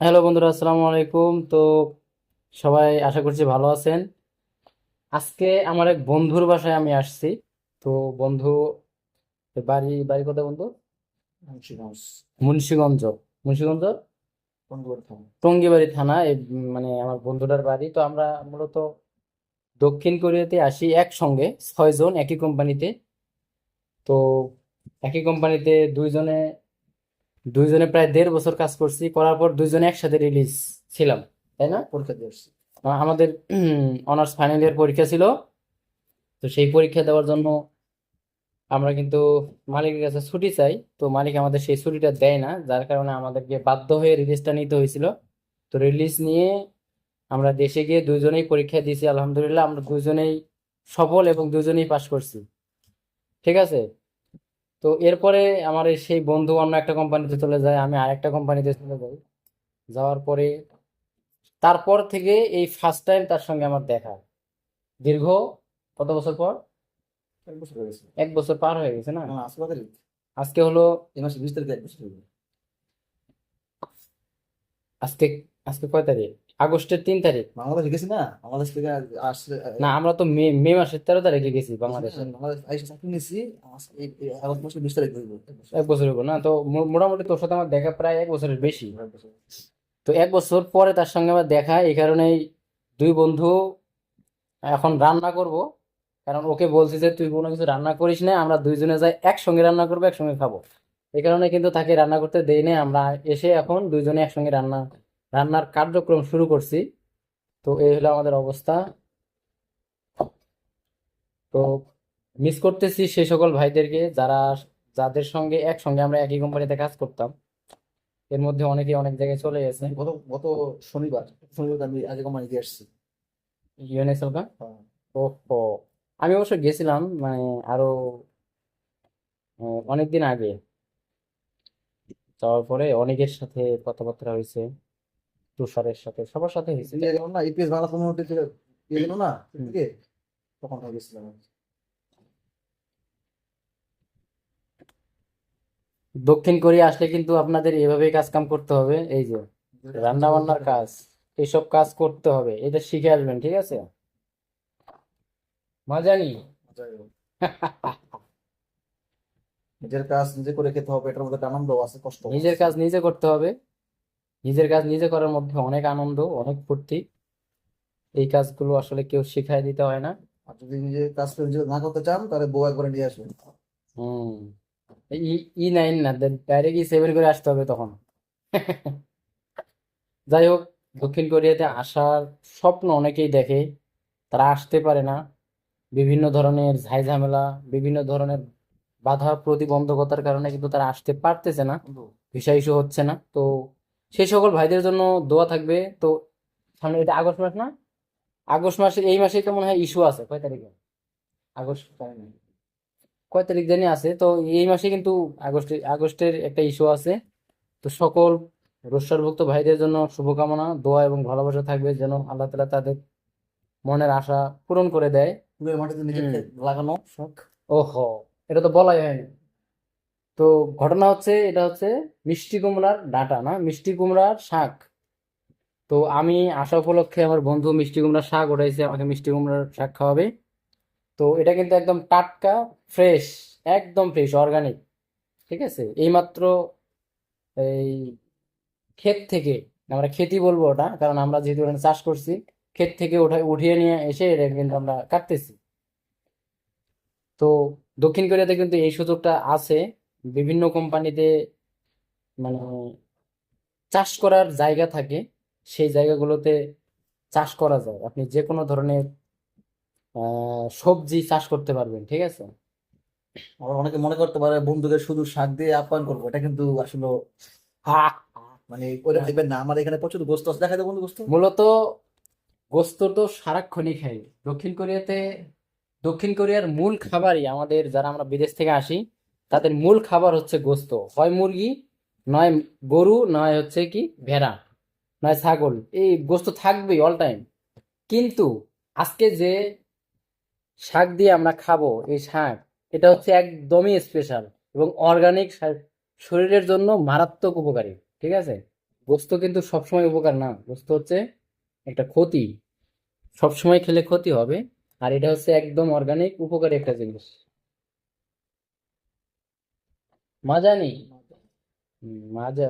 Hello বন্ধুরা আসসালামু আলাইকুম। তো সবাই আশা করছি ভালো আছেন। আজকে আমার এক বন্ধুর বাসায় আমি আসছি। তো বন্ধু বাড়ি বাড়ি কোথায় বন্ধু? মুন্সিগঞ্জ। মুন্সিগঞ্জ। মুন্সিগঞ্জ? টঙ্গিবাড়ি থানা। এই মানে আমার বন্ধুটার বাড়ি। তো আমরা মূলত দক্ষিণ কোরিয়াতে আসি একসঙ্গে ছয়জন একই কোম্পানিতে। তো একই কোম্পানিতে দুইজনে দুইজনে প্রায় দেড় বছর কাজ করছি করার পর দুইজনে একসাথে রিলিজ ছিলাম তাই না? পরীক্ষা দিয়ে আসছি। আমাদের অনার্স ফাইনাল ইয়ার পরীক্ষা ছিল। তো সেই পরীক্ষা দেওয়ার জন্য আমরা কিন্তু মালিকের কাছে ছুটি চাই। তো মালিক আমাদের সেই ছুটিটা দেয় না যার কারণে আমাদেরকে বাধ্য হয়ে রিলিজটা নিতে হয়েছিল। তো রিলিজ নিয়ে আমরা দেশে গিয়ে দুইজনেই পরীক্ষা দিয়েছি আলহামদুলিল্লাহ। আমরা দুজনেই সফল এবং দুজনেই পাশ করছি। ঠিক আছে? তো এরপরে আমার সেই বন্ধু অন্য একটা কোম্পানিতে চলে যায় আমি আরেকটা কোম্পানিতে চলে যাই। যাওয়ার পরে তারপর থেকে এই ফার্স্ট টাইম তার সঙ্গে আমার দেখা। দীর্ঘ কত বছর পর? এক বছর পার হয়ে গেছে না? আজকে হলো এই মাসে বিশ তারিখে এক বছর আজকে আজকে কয় তারিখ? আগস্টের তিন তারিখ। বাংলাদেশ গেছি না? বাংলাদেশ থেকে আসলে না আমরা তো মে মে মাসের তেরো তারিখে গেছি বাংলাদেশে। চাকরি নিয়েছি আগস্ট বিশ তারিখ এক বছর। না তো মোটামুটি তোর সাথে আমার দেখা প্রায় এক বছরের বেশি। তো এক বছর পরে তার সঙ্গে আমার দেখা এই কারণেই দুই বন্ধু এখন রান্না করব। কারণ ওকে বলছি যে তুই কোনো কিছু রান্না করিস না আমরা দুইজনে যাই একসঙ্গে রান্না করব একসঙ্গে খাব। এই কারণে কিন্তু তাকে রান্না করতে দেই না আমরা এসে এখন দুইজনে একসঙ্গে রান্না রান্নার কার্যক্রম শুরু করছি। তো এই হলো আমাদের অবস্থা। তো মিস করতেছি সেই সকল ভাইদেরকে যারা যাদের সঙ্গে একসঙ্গে আমরা একই কোম্পানিতে কাজ করতাম। এর মধ্যে অনেকে অনেক জায়গায় চলে গেছে। গত গত শনিবার শনিবার আমি আগে কোম্পানি দিয়ে আসছি ইউএনএসএল কা? হ্যাঁ। ওহো। আমি অবশ্য গেছিলাম মানে আরও অনেক দিন আগে। যাওয়ার পরে অনেকের সাথে কথাবার্তা হয়েছে। তুষারের সাথে সবার সাথে হয়েছে। না ইপিএস গেল না তখন গেছিলাম। দক্ষিণ কোরিয়া আসলে কিন্তু আপনাদের এভাবেই কাজ কাম করতে হবে এই যে রান্না বান্নার কাজ এইসব কাজ করতে হবে এটা শিখে আসবেন ঠিক আছে? মজা নি নিজের কাজ নিজে করে খেতে হবে এটার মধ্যে আনন্দ আছে কষ্ট নিজের কাজ নিজে করতে হবে। নিজের কাজ নিজে করার মধ্যে অনেক আনন্দ অনেক ফুর্তি। এই কাজগুলো আসলে কেউ শিখাই দিতে হয় না। আর যদি নিজে কাজ করে নিজে না করতে চান তাহলে বউ একবারে নিয়ে আসবেন। হুম। ই ই নাইন না ডাইরেক্ট ই সেভেন করে আসতে হবে তখন। যাই হোক দক্ষিণ কোরিয়াতে আসার স্বপ্ন অনেকেই দেখে। তারা আসতে পারে না। বিভিন্ন ধরনের ঝাইঝামেলা বিভিন্ন ধরনের বাধা প্রতিবন্ধকতার কারণে কিন্তু তারা আসতে পারতেছে না। ভিসা ইস্যু হচ্ছে না। তো সেই সকল ভাইদের জন্য দোয়া থাকবে। তো সামনে এটা আগস্ট মাস না? আগস্ট মাসে এই মাসে তো মনে হয় ইস্যু আছে। কয় তারিখে? আগস্ট কয় তারিখ? জানি আছে। তো এই মাসে কিন্তু আগস্টে আগস্টের একটা ইস্যু আছে। তো সকল রোস্টারভুক্ত ভাইদের জন্য শুভকামনা দোয়া এবং ভালোবাসা থাকবে যেন আল্লাহ তাআলা তাদের মনের আশা পূরণ করে দেয়। লাগানো। শখ ওহো এটা তো বলাই হয়নি। তো ঘটনা হচ্ছে, এটা হচ্ছে মিষ্টি কুমড়ার ডাঁটা, না? মিষ্টি কুমড়ার শাক। তো আমি আসা উপলক্ষে আমার বন্ধু মিষ্টি কুমড়ার শাক ওঠাইছে আমাকে মিষ্টি কুমড়ার শাক খাওয়াবে। তো এটা কিন্তু একদম টাটকা, ফ্রেশ, একদম ফ্রেশ, অর্গানিক, ঠিক আছে? এইমাত্র এই ক্ষেত থেকে, আমরা খেতি বলব ওটা, কারণ আমরা যেহেতু ওখানে চাষ করছি, ক্ষেত থেকে ওঠা উঠিয়ে নিয়ে এসে এটা কিন্তু আমরা কাটতেছি। তো দক্ষিণ কোরিয়াতে কিন্তু এই সুযোগটা আছে। বিভিন্ন কোম্পানিতে মানে চাষ করার জায়গা থাকে সেই জায়গাগুলোতে চাষ করা যায়। আপনি যে কোনো ধরনের সবজি চাষ করতে পারবেন ঠিক আছে? আবার অনেকে মনে করতে পারে বন্ধুদের শুধু শাক দিয়ে আপ্যায়ন করব এটা কিন্তু আসলে মানে ওইটা ভাববেন না। আমার এখানে প্রচুর গোস্ত আছে। দেখা যায় বন্ধু গোস্ত। মূলত গোস্ত তো সারাক্ষণই খাই। দক্ষিণ কোরিয়াতে দক্ষিণ কোরিয়ার মূল খাবারই আমাদের যারা আমরা বিদেশ থেকে আসি তাদের মূল খাবার হচ্ছে গোস্ত। হয় মুরগি, নয় গরু, নয় হচ্ছে কি ভেড়া, নয় ছাগল। এই গোস্ত থাকবেই অল টাইম কিন্তু আজকে যে শাক দিয়ে আমরা খাব, এই শাক, এটা হচ্ছে একদমই স্পেশাল এবং অর্গানিক শরীরের জন্য মারাত্মক উপকারী, ঠিক আছে? গোস্ত কিন্তু সবসময় উপকার না। গোস্ত হচ্ছে একটা ক্ষতি। সবসময় খেলে ক্ষতি হবে। আর এটা হচ্ছে একদম অর্গানিক উপকারী একটা জিনিস। মাজা নেই? মাজা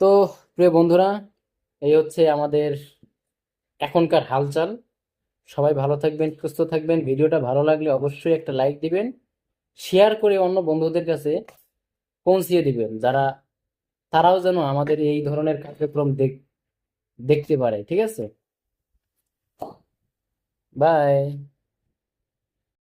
তো প্রিয় বন্ধুরা এই হচ্ছে আমাদের এখনকার হালচাল। সবাই ভালো থাকবেন সুস্থ থাকবেন। ভিডিওটা ভালো লাগলে অবশ্যই একটা লাইক দিবেন। শেয়ার করে অন্য বন্ধুদের কাছে পৌঁছিয়ে দিবেন যারা তারাও যেন আমাদের এই ধরনের কার্যক্রম দেখ দেখতে পারে ঠিক আছে? বাই।